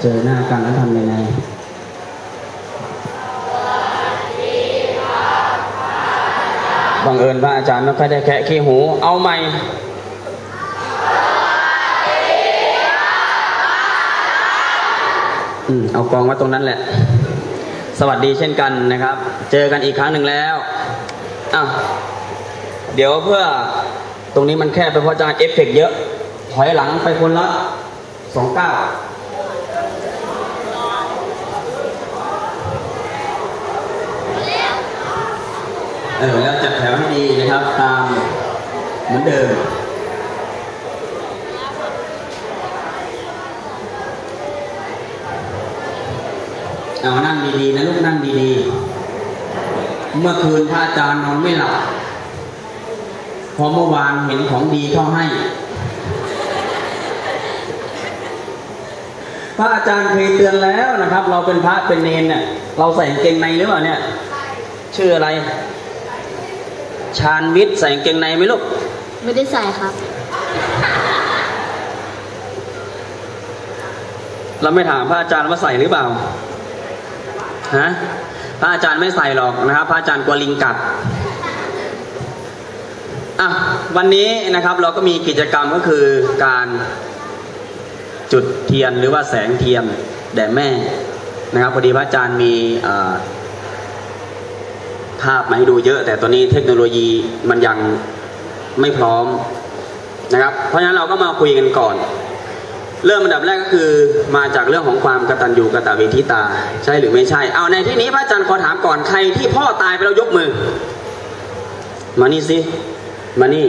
เจอหน้ากันแล้วทำยังไงบังเอิญพระอาจารย์ไม่ค่อยได้แคะขี้หู เอาใหม่อืมเอากองไว้ตรงนั้นแหละ สวัสดีเช่นกันนะครับ เจอกันอีกครั้งหนึ่งแล้วอะเดี๋ยวเพื่อตรงนี้มันแคบไปเพราะอาจารย์เอฟเฟกต์เยอะ ถอยหลังไปคนละสองเก้า เออแล้วจัดแถวให้ดีนะครับ ตามเหมือนเดิมเอานั่งดีๆนะลูกนั่งดีๆ เมื่อคืนพระอาจารย์นอนไม่หลับพอเมื่อวานเห็นของดีเข้าให้ พระอาจารย์เคยเตือนแล้วนะครับ เราเป็นพระเป็นเนนเนี่ยเราใส่กางเกงในหรือเปล่าเนี่ย ชื่ออะไร ชาญวิทย์ใส่กางเกงในไหมลูก ไม่ได้ใส่ครับ เราไม่ถามพระอาจารย์ว่าใส่หรือเปล่า ฮะ พระอาจารย์ไม่ใส่หรอกนะครับ พระอาจารย์กลัวลิงกัดอะวันนี้นะครับเราก็มีกิจกรรมก็คือการจุดเทียนหรือว่าแสงเทียนแด่แม่นะครับพอดีพระอาจารย์มีเอ่อ ภาพมาให้ดูเยอะ แต่ตอนนี้เทคโนโลยีมันยังไม่พร้อมนะครับ เพราะฉะนั้นเราก็มาคุยกันก่อน เริ่มอันดับแรกก็คือมาจากเรื่องของความกตัญญูกตเวทิตา ใช่หรือไม่ใช่ เอาในที่นี้พระอาจารย์ขอถามก่อนใครที่พ่อตายไปแล้วยกมือ มานี่สิมานี่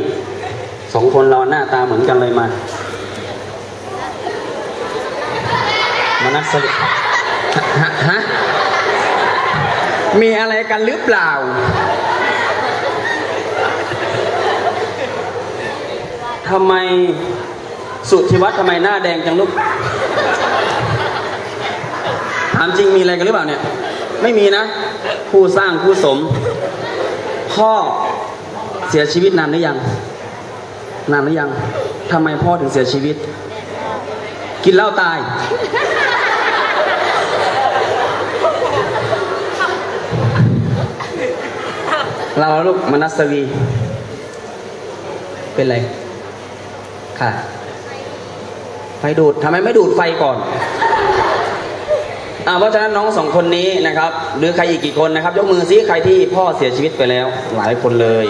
สองคนเราหน้าตาเหมือนกันเลยมามานักสลิฮะฮะ มีอะไรกันหรือเปล่า ทำไมสุธิวัฒน์ทำไมหน้าแดงจังลูก ถามจริงมีอะไรกันหรือเปล่าเนี่ย ไม่มีนะ ผู้สร้างผู้สม พ่อเสียชีวิตนานหรือยัง นานหรือยังทำไมพ่อถึงเสียชีวิต กินเหล้าตาย เราลูกมนัสวี เป็นไร ค่ะ ไฟดูดทำไมไม่ดูดไฟก่อนอ่าเพราะฉะนั้นน้องสองคนนี้นะครับ หรือใครอีกกี่คนนะครับ ยกมือซิใครที่พ่อเสียชีวิตไปแล้ว หลายคนเลย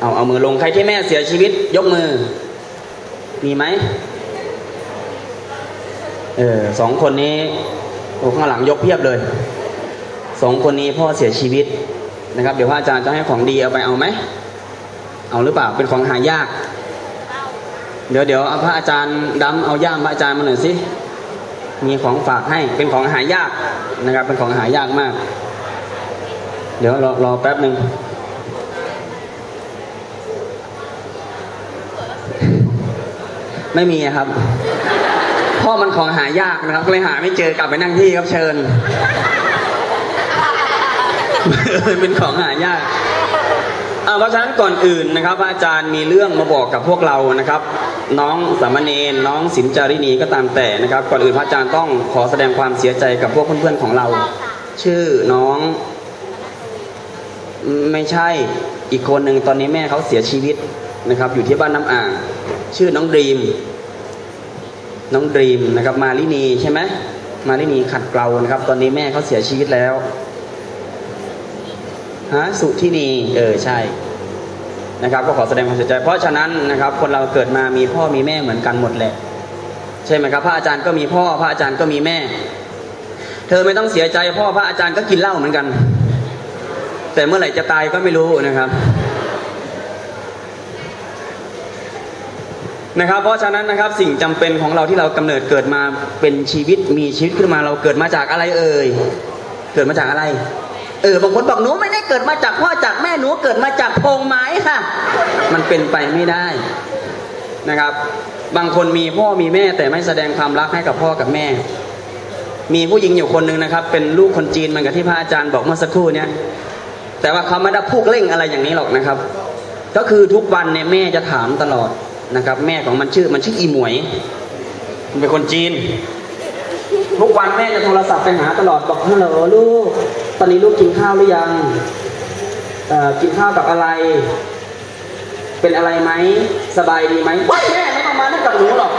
เอาเอามือลงใครที่แม่เสียชีวิต ยกมือ มีไหมเออสองคนนี้โอ้ข้างหลังยกเพียบเลย สองคนนี้พ่อเสียชีวิต นะครับ เดี๋ยวพระอาจารย์จะให้ของดีเอาไปเอาไหม เอาหรือเปล่า เป็นของหายาก เดี๋ยวเดี๋ยวเอาพระอาจารย์ดำเอาย่ามพระอาจารย์มาหน่อยสิ มีของฝากให้ เป็นของหายากนะครับ เป็นของหายากมาก เดี๋ยวรอรอแป๊บหนึ่งไม่มีครับพ่อมันของหายากนะครับ ก็เลยหาไม่เจอกลับไปนั่งที่ครับเชิญ เป็นของหายากเพราะฉะนั้นก่อนอื่นนะครับ อาจารย์มีเรื่องมาบอกกับพวกเรานะครับ น้องสามเณรน้องสินจารินีก็ตามแต่นะครับ ก่อนอื่นพระอาจารย์ต้องขอแสดงความเสียใจกับพวกเพื่อนๆของเรา ชื่อน้อง ไม่ใช่อีกคนหนึ่งตอนนี้แม่เขาเสียชีวิตนะครับ อยู่ที่บ้านน้ำอ่างชื่อน้องดรีม น้องดรีมนะครับ มาลินีใช่ไหมมาลินีขัดเกลานะครับ ตอนนี้แม่เขาเสียชีวิตแล้ว ฮะสุที่นีเออใช่นะครับ ก็ขอแสดงความเสียใจ เพราะฉะนั้นนะครับ คนเราเกิดมามีพ่อมีแม่เหมือนกันหมดแหละใช่ไหมครับ พระอาจารย์ก็มีพ่อพระอาจารย์ก็มีแม่ เธอไม่ต้องเสียใจพ่อพระอาจารย์ก็กินเหล้าเหมือนกัน แต่เมื่อไหร่จะตายก็ไม่รู้นะครับนะครับเพราะฉะนั้นนะครับสิ่งจำเป็นของเราที่เรากำเนิดเกิดมาเป็นชีวิตมีชีวิตขึ้นมาเราเกิดมาจากอะไรเอ่ยเกิดมาจากอะไร เออบางคนบอกหนูไม่ได้เกิดมาจากพ่อจากแม่หนูเกิดมาจากโพรงไม้ค่ะ มันเป็นไปไม่ได้นะครับ บางคนมีพ่อมีแม่แต่ไม่แสดงความรักให้กับพ่อกับแม่ มีผู้หญิงอยู่คนหนึ่งนะครับ เป็นลูกคนจีนเหมือนกับที่พระอาจารย์บอกเมื่อสักครู่เนี้ยแต่ว่าเขาไม่ได้พูกเร่งอะไรอย่างนี้หรอกนะครับ ก็คือทุกวันเนี่ยแม่จะถามตลอดนะครับ แม่ของมันชื่อมันชื่ออีหมวย มันเป็นคนจีน ทุกวันแม่จะโทรศัพท์ไปหาตลอดบอกฮัลโหลลูก ตอนนี้ลูกกินข้าวหรือยังกินข้าวกับอะไร เป็นอะไรไหม สบายดีไหมว้ายแม่ไม่ต้องมานั่งกับหนูหรอก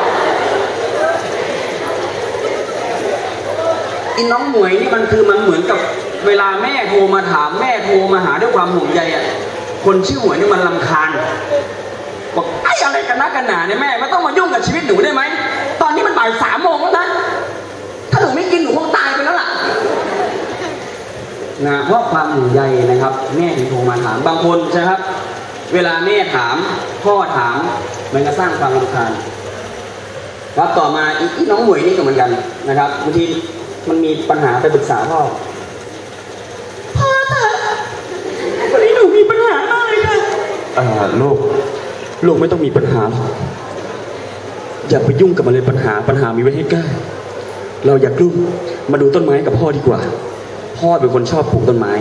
อินน้องหมวยนี่มันคือมันเหมือนกับเวลาแม่โทรมาถามแม่โทรมาหาด้วยความห่วงใยอะ คนชื่อหมวยนี่มันลำคาญบอกไอ้อะไรกันนักกันหนาเนี่ยแม่ไม่ต้องมายุ่งกับชีวิตหนูได้ไหม ตอนนี้มันบ่ายสามโมงแล้วนะ ถ้าหนูไม่กินหนูคงตายไปแล้วล่ะ นะเพราะความห่วงใยนะครับ แม่ถึงโทรมาถามบางคนใช่ไหมครับ เวลาแม่ถามพ่อถามมันก็สร้างความรำคาญครับต่อมาอีกน้องหมวยนี่ก็เหมือนกันนะครับบางทีมันมีปัญหาไปปรึกษาพ่อพ่อคะวันนี้หนูมีปัญหามากเลยค่ะอ่าลูกลูกไม่ต้องมีปัญหาหรอกอย่าไปยุ่งกับมันเลยปัญหาปัญหามีไว้ให้แก้เราอย่ากลุ้มมาดูต้นไม้กับพ่อดีกว่า พ่อเป็นคนชอบปลูกต้นไม้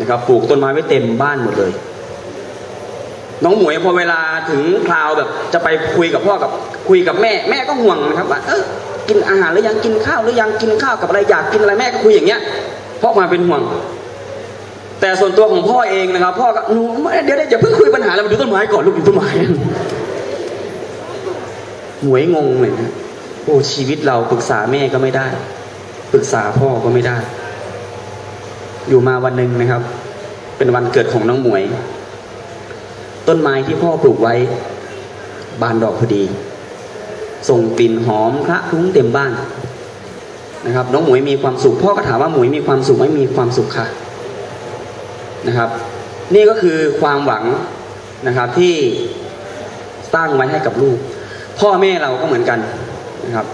นะครับปลูกต้นไม้ไว้เต็มบ้านหมดเลย น้องหมวยพอเวลาถึงคราวแบบ จะไปคุยกับพ่อกับคุยกับแม่ แม่ก็ห่วงนะครับว่าเออกินอาหารหรือยังกินข้าวหรือยังกินข้าวกับอะไรอยากกินอะไรแม่ก็คุยอย่างเงี้ยพราะควาเป็นห่วง แต่ส่วนตัวของพ่อเองนะครับ พ่อก็หนูเดี๋ยวเดี๋ยวอย่าเพิ่งคุยปัญหาเรามาดูต้นไม้ก่อนลูกดูต้นไม้หมวยงงเลยนะโอ้ชีวิตเราปรึกษาแม่ก็ไม่ได้ ปรึกษาพ่อก็ไม่ได้ อยู่มาวันหนึ่งนะครับ เป็นวันเกิดของน้องหมวย ต้นไม้ที่พ่อปลูกไว้ บานดอกพอดี ส่งกลิ่นหอมคละคลุ้งเต็มบ้านนะครับ น้องหมวยมีความสุข พ่อก็ถามว่าหมวยมีความสุขไหม่มีความสุขค่ะนะครับ นี่ก็คือความหวังนะครับที่สร้างไว้ให้กับลูก พ่อแม่เราก็เหมือนกันนะครับ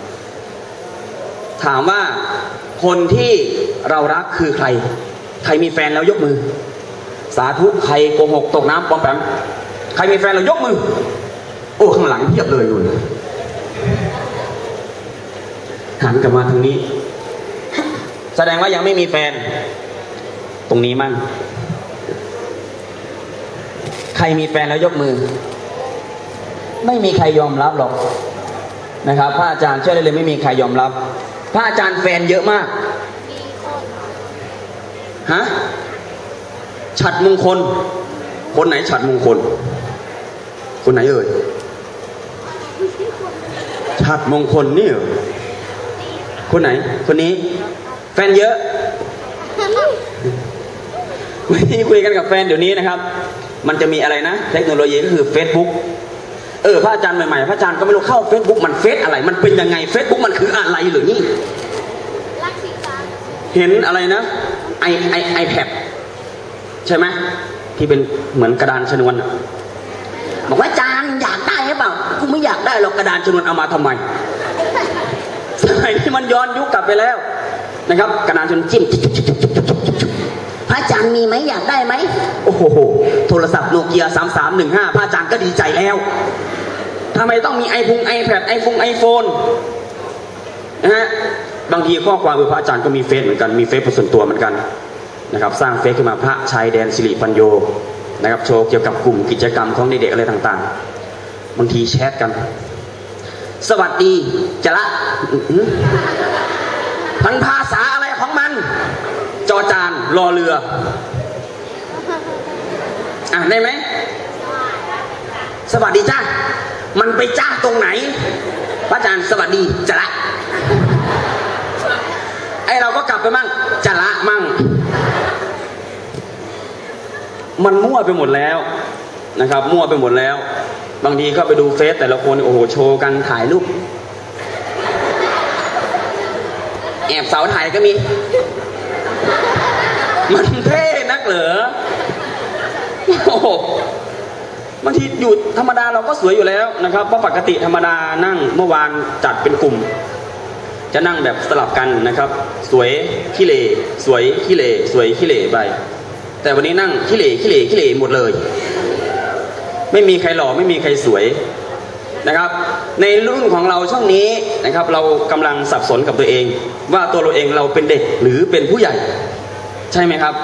ถามว่าคนที่เรารักคือใคร ใครมีแฟนแล้วยกมือ สาธุใครโกหกตกน้ำปอมแปมใครมีแฟนเรายกมือ โอ้ข้างหลังเพียบเลยอยู่หันกลับมาทางนี้ แสดงว่ายังไม่มีแฟน ตรงนี้มั่งใครมีแฟนแล้วยกมือ ไม่มีใครยอมรับหรอกนะครับ พระอาจารย์เชื่อได้เลยไม่มีใครยอมรับ พระอาจารย์แฟนเยอะมาก ฮะฉัดมงคล คนไหนฉัดมงคล คนไหนเอ่ยฉัดมงคลนี่เหรอคนไหน คนนี้ แฟนเยอะวิธีคุยกันกับแฟนเดี๋ยวนี้นะครับ มันจะมีอะไรนะ เทคโนโลยีก็คือ Facebook เออพระอาจารย์ใหม่ๆ พระอาจารย์ก็ไม่รู้เข้า Facebook มันเฟซอะไร มันเป็นยังไง Facebook มันคืออะไรหรือนี่ เห็นอะไรนะ ไอไอไอแพดใช่ไหมที่เป็นเหมือนกระดานชนวนบอกว่าจารย์อยากได้หรือเปล่ากูไม่อยากได้หรอกกระดานชนวนเอามาทำไมสมัยนี้มันย้อนยุคกลับไปแล้วนะครับ กระดานชนวนจิ้มพระอาจารย์มีไหมอยากได้ไหมโอ้โหโทรศัพท์โนเกียสามสามหนึ่งห้าพระอาจารย์ก็ดีใจแล้วทำไมต้องมีไอพุงไอแพดไอฟงไอโฟนนะฮะ บางทีข้อความคือพระอาจารย์ก็มีเฟซเหมือนกันมีเฟซส่วนตัวเหมือนกันนะครับสร้างเฟซขึ้นมาพระชายแดนสิริปัญโยนะครับโชว์เกี่ยวกับกลุ่มกิจกรรมของเด็กๆอะไรต่างๆ บางทีแชทกัน สวัสดีจะละมันภาษาอะไรของมัน จอจานรอเรือ อะได้ไหมสวัสดีจ้ามันไปจ้าตรงไหนพระอาจารย์สวัสดีจะละ ไอเราก็กลับ ไปมั่งจะละมั่ง มันมั่วไปหมดแล้วนะครับ มั่วไปหมดแล้ว บางทีก็ไปดูเฟซแต่ละคนโอ้โหโชว์กันถ่ายรูปแอบเสาถ่ายก็มี มันเท่นักเหรอโอ้โหบางทีอยู่ธรรมดาเราก็สวยอยู่แล้วนะครับเพราะปกติธรรมดานั่งเมื่อวานจัดเป็นกลุ่ม จะนั่งแบบสลับกันนะครับ สวยขี้เลสวยขี้เลสวยขี้เลไป แต่วันนี้นั่งขี้เลขี้เลขี้เลหมดเลย ไม่มีใครหล่อไม่มีใครสวยนะครับ ในรุ่นของเราช่วงนี้นะครับ เรากำลังสับสนกับตัวเอง ว่าตัวเราเองเราเป็นเด็กหรือเป็นผู้ใหญ่ ใช่ไหมครับ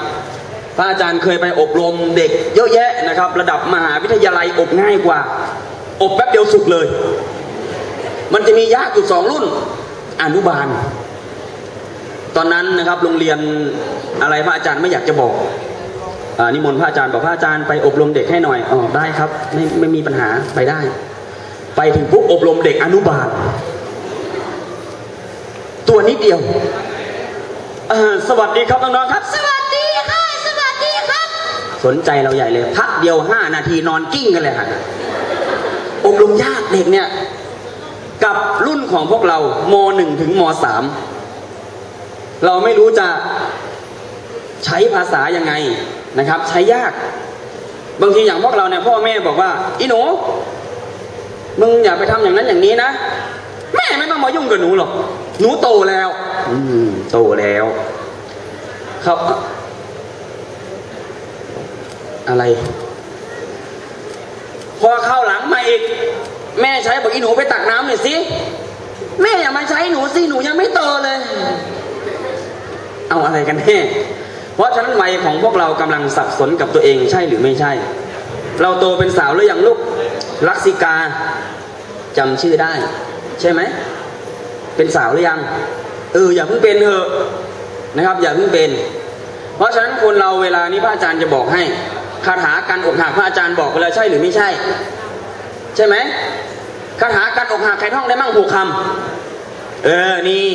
พระอาจารย์เคยไปอบรมเด็กเยอะแยะนะครับ ระดับมหาวิทยาลัยอบง่ายกว่า อบแป๊บเดียวสุกเลย มันจะมียากอยู่สองรุ่น อนุบาล ตอนนั้นนะครับโรงเรียนอะไรพระอาจารย์ไม่อยากจะบอกอานิมนต์พระอาจารย์บอกพระอาจารย์ไปอบรมเด็กให้หน่อยอ๋อได้ครับไม่ไม่มีปัญหาไปได้ ไปถึงปุ๊บอบรมเด็กอนุบาล ตัวนิดเดียวเอ่อสวัสดีครับน้องๆครับ สวัสดีค่ะสวัสดีครับ สนใจเราใหญ่เลยพักเดียวห้านาทีนอนกิ้งกันเลยค่ะอบรมยากเด็กเนี่ยกับ รุ่นของพวกเรามหนึ่งถึงมสามเราไม่รู้จะใช้ภาษายังไงนะครับ ใช้ยาก บางทีอย่างพวกเราเนี่ยพ่อแม่บอกว่าอีหนูมึงอย่าไปทำอย่างนั้นอย่างนี้นะแม่ไม่ต้องมายุ่งกับหนูหรอกหนูโตแล้ว อืมโตแล้วเขาอะไร พอเข้าหลังมาอีก แม่ใช้บอกอีหนูไปตักน้ำหน่อยสิ แม่อย่ามาใช้หนูสิ หนูยังไม่โตเลย เอาอะไรกันแน่ เพราะฉะนั้นวัยของพวกเรากำลังสับสนกับตัวเองใช่หรือไม่ใช่ เราโตเป็นสาวหรือยังลูก ลักษิกาจำชื่อได้ ใช่ไหม เป็นสาวหรือยัง เอออย่าเพิ่งเป็นเถอะนะครับ อย่าเพิ่งเป็น เพราะฉะนั้นคนเราเวลานี้พระอาจารย์จะบอกให้คาถาการอกหักพระอาจารย์บอกไปแล้วใช่หรือไม่ใช่ ใช่ไหมคาถาการอกหักใครท่องได้มั่งหกคำเออนี่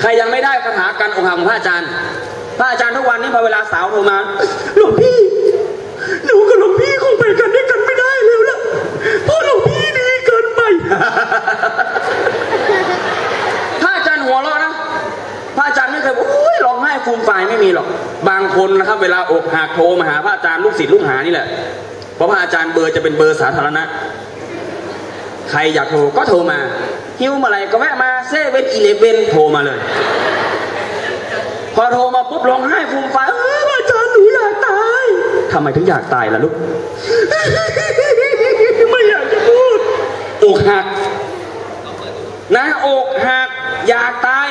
ใครยังไม่ได้คาถาการอกหักของพระอาจารย์ พระอาจารย์ทุกวันนี้พอเวลาสาวโทรมาหลวงพี่หนูกับหลวงพี่คงไปกันด้วยกันไม่ได้แล้วล่ะเพราะหลวงพี่ดีเกินไปพระอาจารย์หัวเราะนะพระอาจารย์ไม่เคยบอกโอ้ยร้องไห้ฟูมฟายไม่มีหรอก บางคนนะครับ เวลาอกหักโทรมาหาพระอาจารย์ลูกศิษย์ลูกหานี่แหละ เพราะพระอาจารย์เบอร์จะเป็นเบอร์สาธารณะ ใครอยากโทรก็โทรมา หิวเมื่อไหร่ก็แวะมาเซเว่นอีเลเว่นโทรมาเลย พอโทรมาปุ๊บร้องไห้ฟูมฟายเออพระอาจารย์หนูอยากตายทำไมถึงอยากตายล่ะลูก ไม่อยากจะพูดอกหักนะอกหักอยากตาย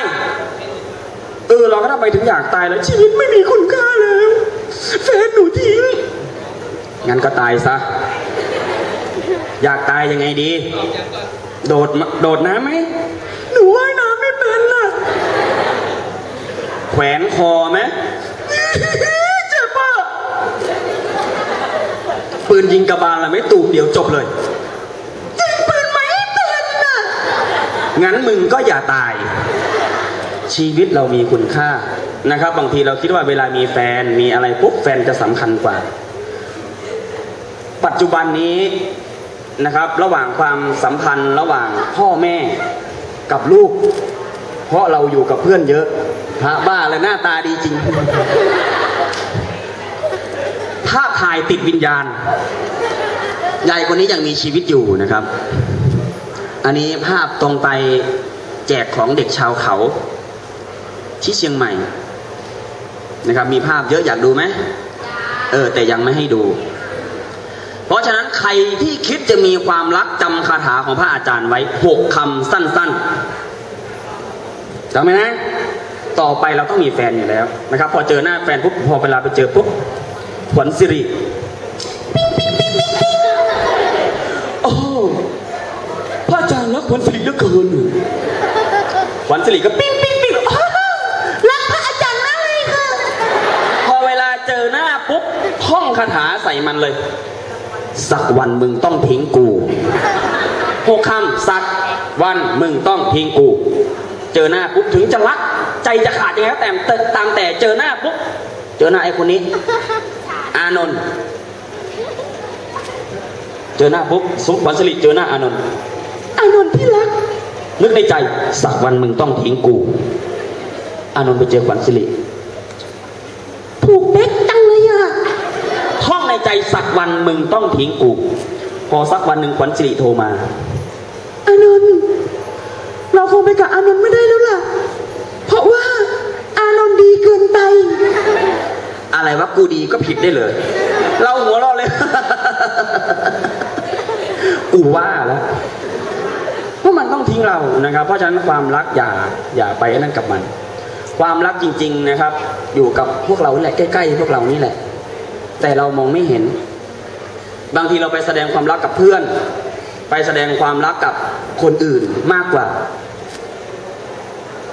เออเราก็ทำไมถึงอยากตายแล้วชีวิตไม่มีคุณค่าแล้วแฟนหนูทิ้ง งั้นก็ตายซะ อยากตายยังไงดี โดดมาโดดน้ำไหมหนูว่ายน้ำไม่เป็นน่ะ แขวนคอไหมเจ็บปะปืนยิงกระบาลละไม่ตูมเดียวจบเลยยิงปืนไม่เป็นน่ะ งั้นมึงก็อย่าตาย ชีวิตเรามีคุณค่านะครับ บางทีเราคิดว่าเวลามีแฟนมีอะไรปุ๊บแฟนจะสำคัญกว่า ปัจจุบันนี้นะครับ ระหว่างความสัมพันธ์ระหว่างพ่อแม่กับลูก เพราะเราอยู่กับเพื่อนเยอะพระบ้าเลยหน้าตาดีจริงภาพถ่ายติดวิญญาณยายคนนี้ยังมีชีวิตอยู่นะครับ อันนี้ภาพตรงไปแจกของเด็กชาวเขา ที่เชียงใหม่นะครับ มีภาพเยอะอยากดูไหมเออ แต่ยังไม่ให้ดู เพราะฉะนั้นใครที่คิดจะมีความรักจำคาถาของพระอาจารย์ไว้หกคำสั้นๆจำไหมนะ ต่อไปเราต้องมีแฟนอยู่แล้วนะครับ พอเจอหน้าแฟนปุ๊บพอเวลาไปเจอปุ๊บขวัญสิริโอ้พระอาจารย์รักขวัญสิริเหลือเกินขวัญสิริก็ปิ้งปิ้งปิ้งอ้รักพระอาจารย์มากเลยค่ะ พอเวลาเจอหน้าปุ๊บท่องคาถาใส่มันเลย สักวันมึงต้องทิ้งกูหกคำสักวันมึงต้องทิ้งกู เจอหน้าปุ๊บถึงจะรัก ใจจะขาดยังไงก็แต่แต่ตามแต่เจอหน้าปุ๊บเจอหน้าไอ้คนนี้ อานนท์เจอหน้าปุ๊บสุขวัญสลิเจอหน้าอานนท์อานนท์ที่รัก นึกในใจสักวันมึงต้องทิ้งกู อานนท์ไปเจอขวัญสิริ ถูกเป๊กจังเลยอะ ท่องในใจสัก วันมึงต้องทิ้งกู พอสักวันหนึ่งขวัญสิริโทรมา อานนท์เราคงไปกับอานนท์ไม่ได้แล้วล่ะ เพราะว่าอานนท์ดีเกินไป อะไรวะกูดีก็ผิดได้เลย เราหัวเราะเลย กูว่าแล้วว่ามันต้องทิ้งเรานะครับ เพราะฉะนั้นความรักอย่าอย่าไปนั่นกับมัน ความรักจริง ๆนะครับ อยู่กับพวกเรานี่แหละใกล้ๆพวกเรานี่แหละ แต่เรามองไม่เห็น บางทีเราไปแสดงความรักกับเพื่อน ไปแสดงความรักกับคนอื่นมากกว่า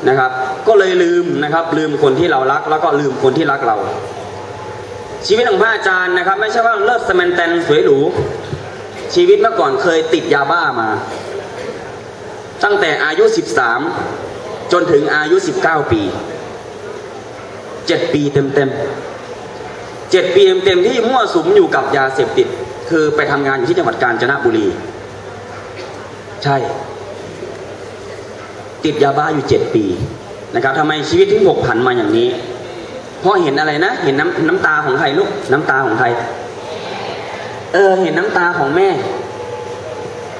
นะครับ ก็เลยลืมนะครับ ลืมคนที่เรารัก แล้วก็ลืมคนที่รักเรา ชีวิตของพระอาจารย์นะครับ ไม่ใช่ว่าเลิศสแมนแตนสวยหรูชีวิตเมื่อก่อนเคยติดยาบ้ามา ตั้งแต่อายุ 13 จนถึงอายุ 19 ปีเจ็ดปีเต็มๆเจ็ดปีเต็มๆที่มั่วสุมอยู่กับยาเสพติด คือไปทำงานอยู่ที่จังหวัดกาญจนบุรี ใช่ ติดยาบ้าอยู่เจ็ดปีนะครับทำไมชีวิตถึงหกผันมาอย่างนี้ เพราะเห็นอะไรนะ เห็นน้ำน้ำตาของใครลูกน้ำตาของใคร เออ เห็นน้ำตาของแม่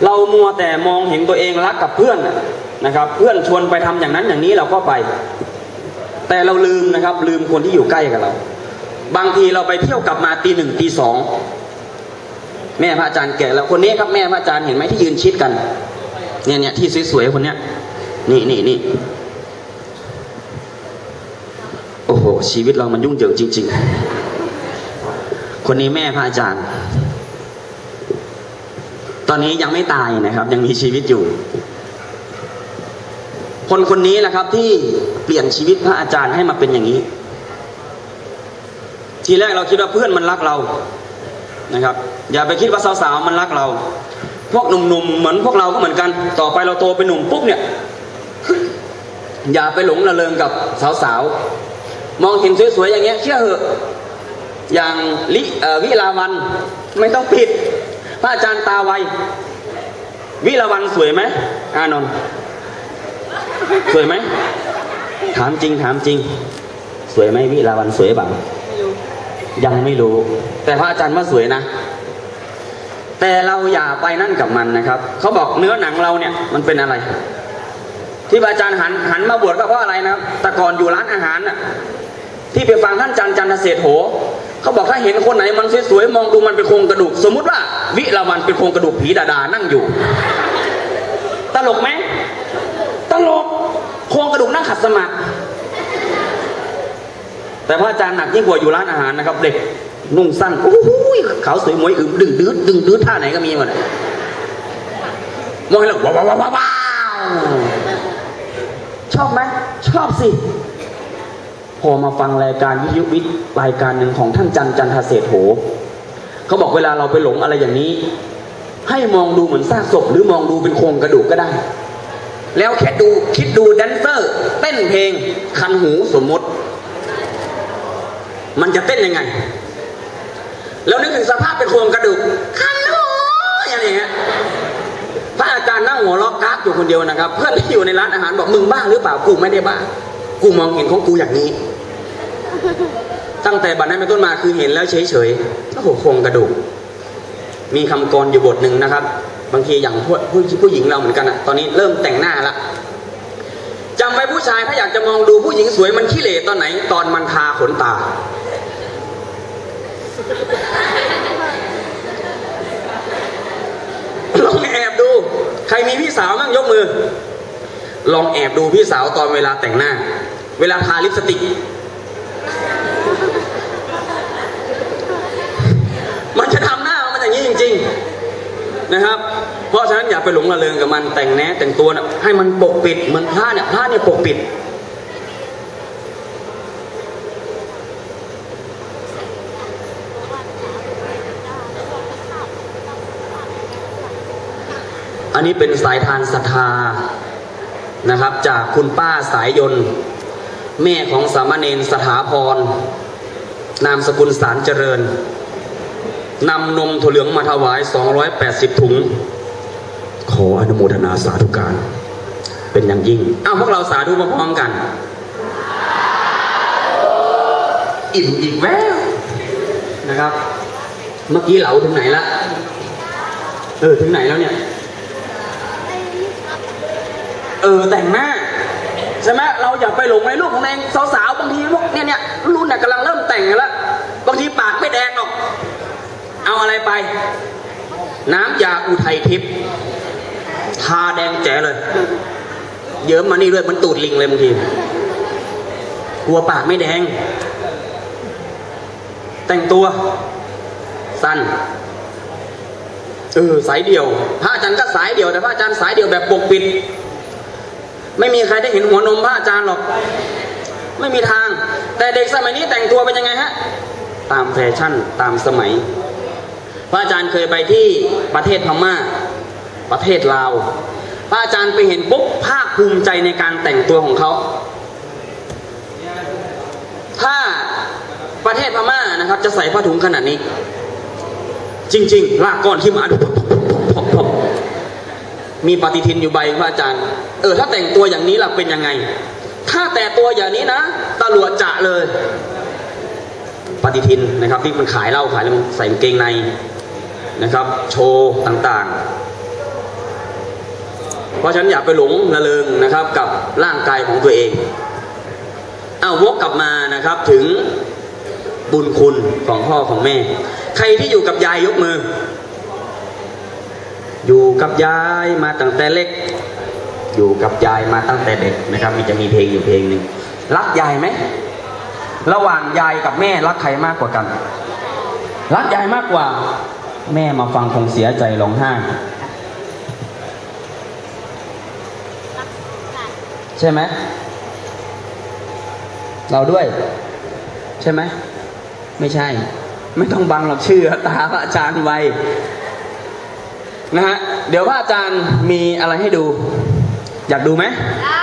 เรามัวแต่มองเห็นตัวเองรักกับเพื่อนนะครับ เพื่อนชวนไปทำอย่างนั้นอย่างนี้เราก็ไป แต่เราลืมนะครับ ลืมคนที่อยู่ใกล้กับเรา บางทีเราไปเที่ยวกลับมาตีหนึ่งตีสอง แม่พระอาจารย์แก่แล้วคนนี้ครับแม่พระอาจารย์เห็นไหมที่ยืนชิดกัน เนี่ยเนี่ยที่สวยๆคนเนี้ย นี่นี่นี่โอ้โหชีวิตเรามันยุ่งเหยิงจริง ๆ คนนี้แม่พระอาจารย์ ตอนนี้ยังไม่ตายนะครับ ยังมีชีวิตอยู่ คนคนนี้แหละครับ ที่เปลี่ยนชีวิตพระอาจารย์ให้มาเป็นอย่างนี้ ทีแรกเราคิดว่าเพื่อนมันรักเรา นะครับ อย่าไปคิดว่าสาวๆมันรักเรา พวกหนุ่มๆเหมือนพวกเราก็เหมือนกัน ต่อไปเราโตเป็นหนุ่มปุ๊บเนี่ย อย่าไปหลงระเริงกับสาวๆมองเห็นสวยๆอย่างเงี้ยเชื่อเหอะอย่างลิวิลาวันไม่ต้องปิด พระอาจารย์ตาไววิลาวันสวยไหมอานนท์สวยไหมถามจริงถามจริง สวยไหมวิลาวันสวยบ้าง ยังไม่รู้ แต่พระอาจารย์ว่าสวยนะ แต่เราอย่าไปนั่นกับมันนะครับ เขาบอกเนื้อหนังเราเนี่ยมันเป็นอะไร ที่อาจารย์หันหันมาบวชก็เพราะอะไรนะแต่ก่อนอยู่ร้านอาหารน่ะที่ไปฟังท่านจันจันทเศษโหเขาบอกถ้าเห็นคนไหนมันสวยๆมองดูมันเป็นโครงกระดูก สมมุติว่า วิลาวันเป็นโครงกระดูกผีดาดานั่งอยู่ ตลกไหมตลกโครงกระดูกนั่งขัดสมาธิ แต่พระอาจารย์หนักยิ่งกว่าอยู่ร้านอาหารนะครับ เด็กนุ่งสั้นโอ้ยเขาสวยมวยอึมดึงดื้อดึงดื้อท่าไหนก็มีหมดมองให้เราว้าวว้าวว้าวชอบไหมชอบสิ พอมาฟังรายการวิทยุวิทย์รายการหนึ่งของท่านจันจันทเศษโหเขาบอกเวลาเราไปหลงอะไรอย่างนี้ ให้มองดูเหมือนซากศพหรือมองดูเป็นโครงกระดูกก็ได้ แล้วแค่ดูคิดดูแดนเซอร์ เต้นเพลงคันหูสมมติ มันจะเต้นยังไง แล้วนึกถึงสภาพเป็นโครงกระดูกคันหูอย่างเงี้พระอาจารย์นั่งหัวล็อกกากอยู่คนเดียวนะครับ เพื่อนที่อยู่ในร้านอาหารบอกมึงบ้าหรือเปล่ากูไม่ได้บ้า กูมองเห็นของกูอย่างนี้ ตั้งแต่บัดนั้นเป็นต้นมาคือเห็นแล้วเฉยๆโอ้โหโครงกระดูก มีคำกรอยู่บทหนึ่งนะครับ บางทีอย่างผู้ผู้ผู้หญิงเราเหมือนกันอะตอนนี้เริ่มแต่งหน้าละจำไว้ผู้ชายถ้าอยากจะมองดูผู้หญิงสวยมันขี้เหร่ตอนไหน ตอนมันทาขนตา ลองแอบดู ใครมีพี่สาวมั่งยกมือ ลองแอบดูพี่สาวตอนเวลาแต่งหน้า เวลาทาลิปสติก มันจะทำหน้ามันอย่างนี้จริง ๆ นะครับ เพราะฉะนั้นอย่าไปหลงระเริงกับมันแต่งแน่แต่งตัวนะให้มันปกปิดเหมือนผ้าเนี่ยผ้าเนี่ยปกปิด นนี้เป็นสายทานศรัทธานะครับ จากคุณป้าสายยนต์ แม่ของสามเณรสถาพร นามสกุลสารเจริญนำนมถั่วเหลืองมาถวาย 280 ถุง ขออนุโมทนาสาธุการ เป็นอย่างยิ่ง อ้าวพวกเราสาธุพร้อมกัน อิ่มอีกแววนะครับ เมื่อกี้เหลาถึงไหนละ เออ ถึงไหนแล้วเนี่ย เออแต่งหน้าใช่ไหมเราอย่าไปหลงในรูปของเองสาวๆบางทีพวกเนี่ยเนี่ยรุ่นเนี่ยกำลังเริ่มแต่งกันแล้วบางทีปากไม่แดงหรอก เอาอะไรไป น้ำยาอุทัยทิพย์ทาแดงแจ๋เลย เยิ้มมานี่ด้วยมันตูดลิงเลยบางทีกลัวปากไม่แดง แต่งตัว สั้นเออสายเดี่ยว พระอาจารย์ก็สายเดี่ยวแต่พระอาจารย์สายเดี่ยวแบบปกปิด ไม่มีใครได้เห็นหัวนมพระอาจารย์หรอก ไม่มีทาง แต่เด็กสมัยนี้แต่งตัวเป็นยังไงฮะ ตามแฟชั่นตามสมัย พระอาจารย์เคยไปที่ประเทศพม่า ประเทศลาว พระอาจารย์ไปเห็นปุ๊บภาคภูมิใจในการแต่งตัวของเขา ถ้าประเทศพม่านะครับ จะใส่ผ้าถุงขนาดนี้ จริง ๆ ลากก้อนที่มาดู มีปฏิทินอยู่ใบพระอาจารย์ เออ ถ้าแต่งตัวอย่างนี้ล่ะเป็นยังไง ถ้าแต่ตัวอย่างนี้นะตำรวจจะเลย ปฏิทินนะครับที่มันขายเหล้าขายแล้วใส่เกงในนะครับ โชว์ต่างๆ เพราะฉะนั้นอย่าไปหลงระเริงนะครับ กับร่างกายของตัวเองเอาวกกลับมานะครับถึงบุญคุณของพ่อของแม่ ใครที่อยู่กับยายยกมือ อยู่กับยายมาตั้งแต่เล็ก อยู่กับยายมาตั้งแต่เด็กนะครับมีจะมีเพลงอยู่เพลงหนึ่งรักยายไหมระหว่างยายกับแม่รักใครมากกว่ากัน รักยายมากกว่า แม่มาฟังคงเสียใจร้องไห้ใช่ไหมเราด้วย ใช่ไหมไม่ใช่ ไม่ต้องบังหรอกชื่อตาพระอาจารย์ไว นะฮะเดี๋ยวพระอาจารย์มีอะไรให้ดู อยากดูไหมได้